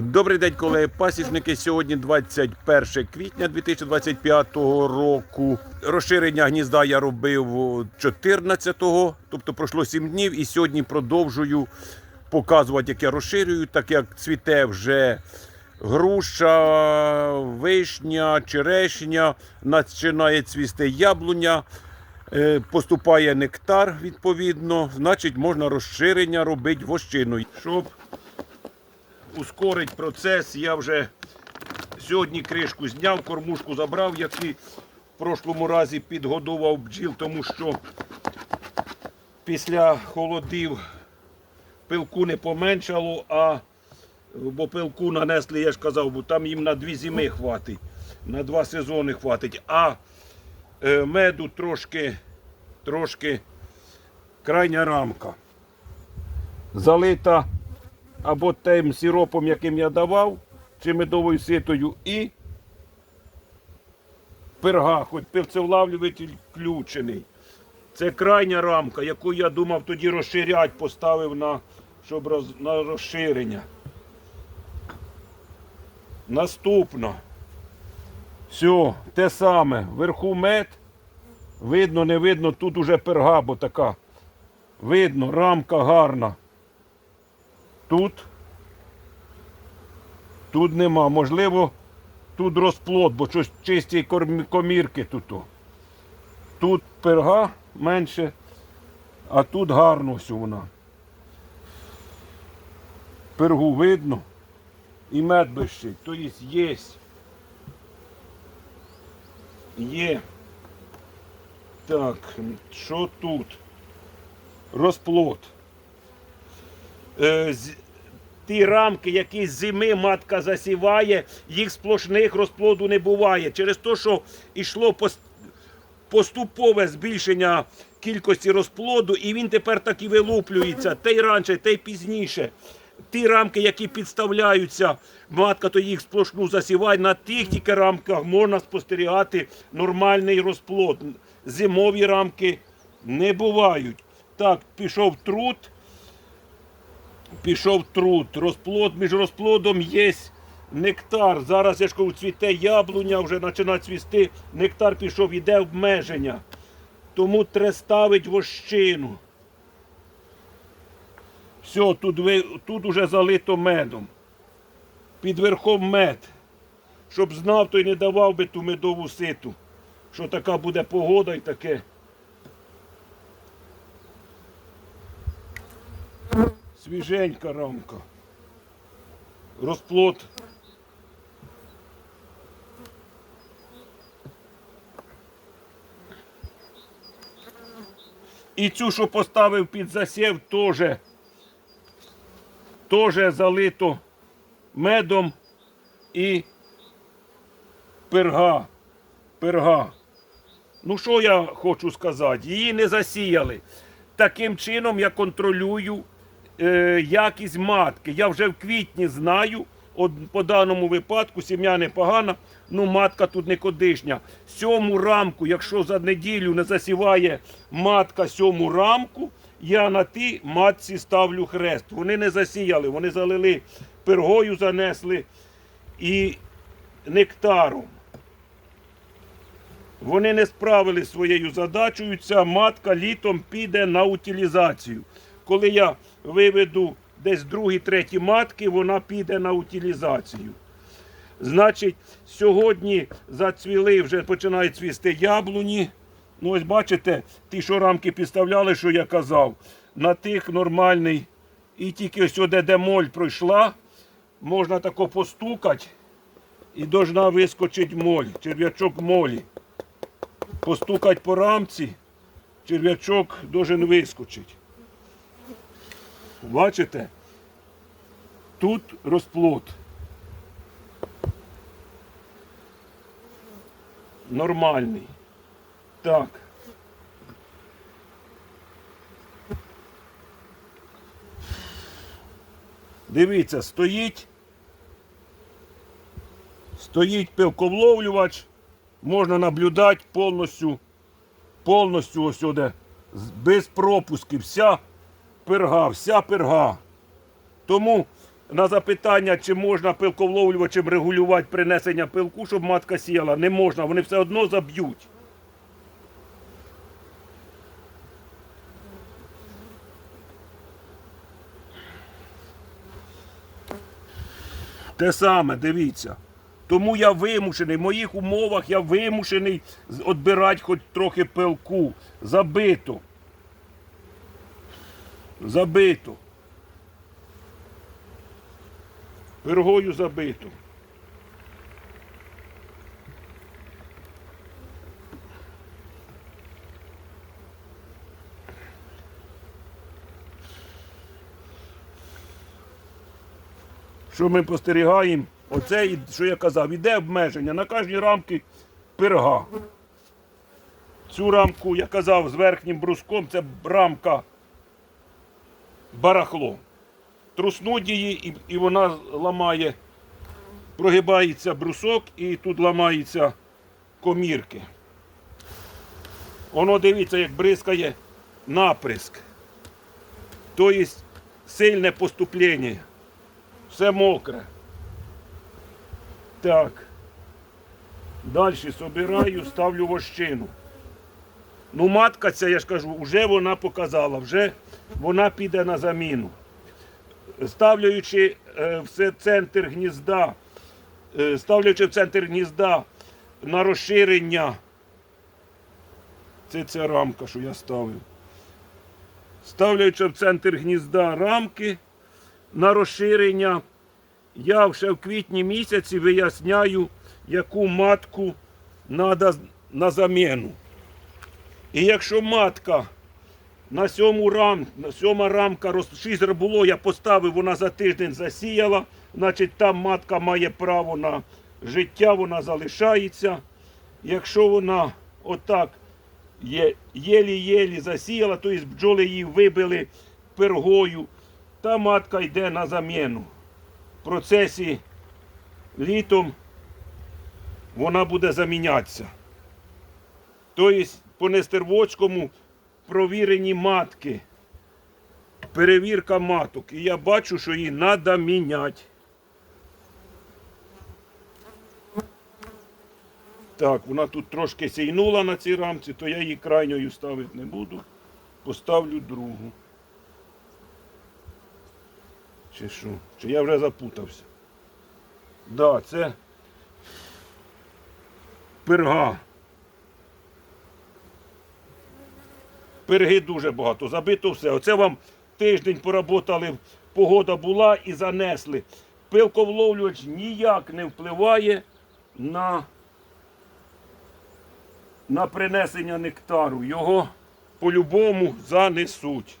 Добрий день, колеги пасічники. Сьогодні 21 квітня 2025 року. Розширення гнізда я робив 14-го, тобто пройшло 7 днів, і сьогодні продовжую показувати, як я розширюю, так як цвіте вже груша, вишня, черешня, починає цвісти яблуня. Е, Поступає нектар відповідно, значить можна розширення робити вощиною. Щоб ускорить процес. Я вже сьогодні кришку зняв, кормушку забрав, який в прошлому разі підгодував бджіл, тому що після холодів пилку не поменшало, а бо пилку нанесли, я ж казав, бо там їм на дві зими хватить, на два сезони хватить. А е, меду трошки, трошки крайня рамка. Залита або тим сиропом, яким я давав, чи медовою ситою, і перга, хоч пивцевлавлюватель включений. Це крайня рамка, яку я думав тоді розширять, поставив на, щоб роз, на розширення. Наступно. Все, те саме. Вверху мед. Видно, не видно, тут уже перга, бо така. Видно, рамка гарна. Тут. Тут нема. Можливо, тут розплод, бо щось чисті комірки тут. Тут перга менше, а тут гарно все вона. Пергу видно. І мед блищить. Тобто є. Є. Так, що тут? Розплод. Е, ті рамки, які з зими матка засіває, їх сплошних розплоду не буває. Через те, що йшло поступове збільшення кількості розплоду, і він тепер так і вилуплюється. Те й раніше, те й пізніше. Ті рамки, які підставляються, матка то їх сплошну засіває. На тих тільки рамках можна спостерігати нормальний розплод. Зимові рамки не бувають. Так, пішов труд пішов труд. Розплод між розплодом є нектар. Зараз я ж кажу, цвіте яблуня, вже починає цвісти. Нектар пішов, іде обмеження. Тому треба ставити вощину. Все, тут, ви, тут уже залито медом. Під верхом мед. Щоб знав, той не давав би ту медову ситу. Що така буде погода і таке. Свіженька рамка. Розплод. І цю, що поставив під засів, теж, теж залито медом і перга. Перга. Ну, що я хочу сказати? Її не засіяли. Таким чином я контролюю е, якість матки. Я вже в квітні знаю, от по даному випадку сім'я непогана, ну матка тут не кодишня. Сьому рамку, якщо за неділю не засіває матка сьому рамку, я на тій матці ставлю хрест. Вони не засіяли, вони залили пергою, занесли і нектаром. Вони не справилися своєю задачею. Ця матка літом піде на утилізацію. Коли я виведу десь другі, треті матки, вона піде на утилізацію. Значить, сьогодні зацвіли, вже починають цвісти яблуні. Ну, ось бачите, ті, що рамки підставляли, що я казав, на тих нормальний. І тільки ось сюди, де моль пройшла, можна тако постукати і должна вискочити моль, черв'ячок молі постукать по рамці, черв'ячок должен вискочити. Бачите? Тут розплод. Нормальний. Так. Дивіться, стоїть. Стоїть пилковловлювач можна наблюдати повністю, повністю ось сюди, без пропусків, вся перга, вся перга. Тому на запитання, чи можна пилковловлювачем регулювати принесення пилку, щоб матка сіяла, не можна, вони все одно заб'ють. Те саме, дивіться. Тому я вимушений, в моїх умовах я вимушений відбирати хоч трохи пилку. Забито. Забито. Пергою забито. Що ми спостерігаємо? Оце, що я казав, іде обмеження на кожній рамці пирога. Цю рамку, я казав, з верхнім бруском це рамка барахло. Труснуть її, і, і вона ламає, прогибається брусок, і тут ламаються комірки. Воно дивіться, як бризкає наприск. Тобто сильне поступлення. Все мокре. Так. Далі собираю, ставлю вощину. Ну, матка ця, я ж кажу, вже вона показала, вже вона піде на заміну. Ставляючи е, в центр гнізда, е, ставлячи в центр гнізда на розширення. Це ця рамка, що я ставив. Ставлячи в центр гнізда рамки на розширення, я ще в квітні місяці виясняю, яку матку треба на заміну. І якщо матка на сьому рам, сьома рамка шість було, я поставив, вона за тиждень засіяла, значить там матка має право на життя, вона залишається. Якщо вона отак єлі-єлі засіяла, то тобто бджоли її вибили пергою, та матка йде на заміну. В процесі літом вона буде замінятися. Тобто по Нестервоцькому провірені матки. Перевірка маток. І я бачу, що її треба міняти. Так, вона тут трошки сійнула на цій рамці, то я її крайньою ставити не буду. Поставлю другу. Чи що? Чи я вже запутався? Да, це перга. Перги дуже багато, забито все. Оце вам тиждень поработали, погода була і занесли. Пилковловлювач ніяк не впливає на, на принесення нектару. Його по-любому занесуть.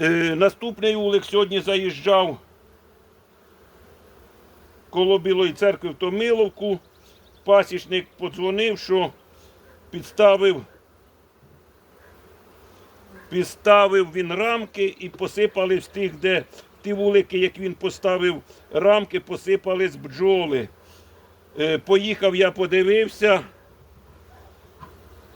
Е, наступний улик сьогодні заїжджав коло Білої церкви в Томиловку. Пасічник подзвонив, що підставив, підставив він рамки і посипали з тих, де ті вулики, як він поставив рамки, посипали з бджоли. Е, поїхав, я подивився,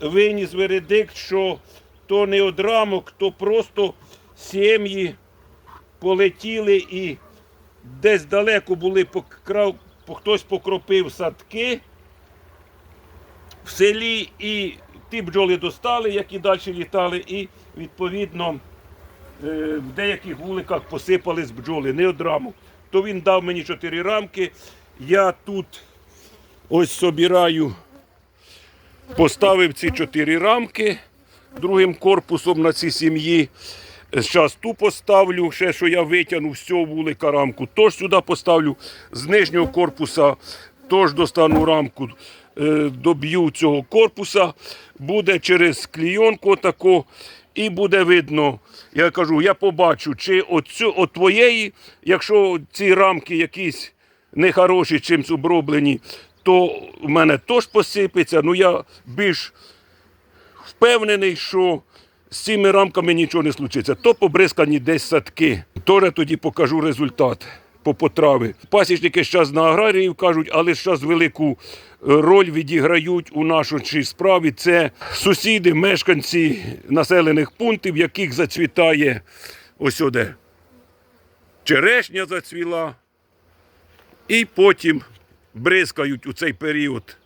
виніс вередикт, що то не од рамок, то просто сім'ї полетіли і десь далеко були, покрав, хтось покропив садки в селі, і ті бджоли достали, які далі літали, і відповідно е, в деяких вуликах посипали з бджоли, не од рамок. То він дав мені чотири рамки. Я тут ось собираю, поставив ці чотири рамки другим корпусом на цій сім'ї. Зараз ту поставлю, ще що я витягну з цього вулика рамку, тож сюди поставлю з нижнього корпуса, тож достану рамку, доб'ю цього корпуса, буде через клійонку тако, і буде видно. Я кажу, я побачу, чи оцю, от твоєї, якщо ці рамки якісь нехороші, чимсь оброблені, то в мене теж посипеться. Ну я більш впевнений, що з цими рамками нічого не случиться. То побризкані десь садки. Теж тоді покажу результат по потрави. Пасічники зараз на аграріїв кажуть, але зараз велику е, роль відіграють у нашій справі. Це сусіди, мешканці населених пунктів, яких зацвітає ось оде. черешня зацвіла. І потім бризкають у цей період.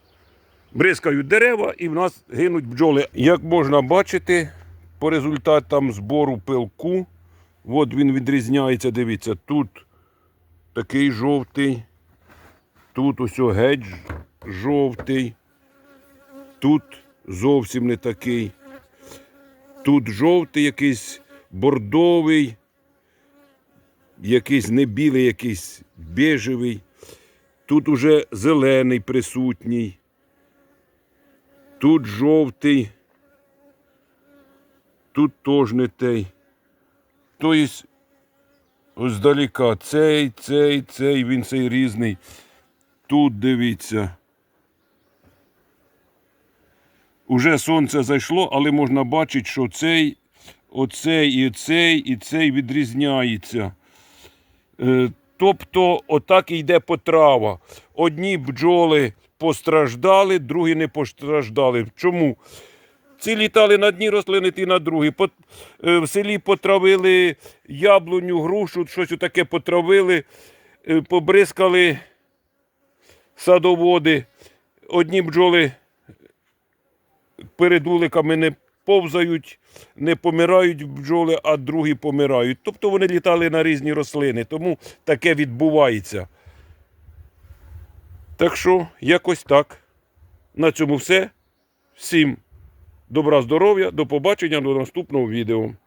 Бризкають дерева і в нас гинуть бджоли. Як можна бачити, по результатам збору пилку, от він відрізняється, дивіться, тут такий жовтий, тут ось геть жовтий, тут зовсім не такий. Тут жовтий якийсь бордовий, якийсь не білий, якийсь бежевий. Тут уже зелений присутній. Тут жовтий. Тут теж не той. Тобто, ось здалека цей, цей, цей, він цей різний. Тут дивіться. Уже сонце зайшло, але можна бачити, що цей, оцей і цей, і цей відрізняється. Е, Тобто, отак і йде потрава. Одні бджоли постраждали, другі не постраждали. Чому? Ці літали на одні рослини, ті на другі. По- е, В селі потравили яблуню, грушу, щось таке потравили, е, побризкали садоводи. Одні бджоли перед вуликами не повзають, не помирають бджоли, а другі помирають. Тобто вони літали на різні рослини, тому таке відбувається. Так що, якось так. На цьому все. Всім добра здоров'я, до побачення до наступного відео.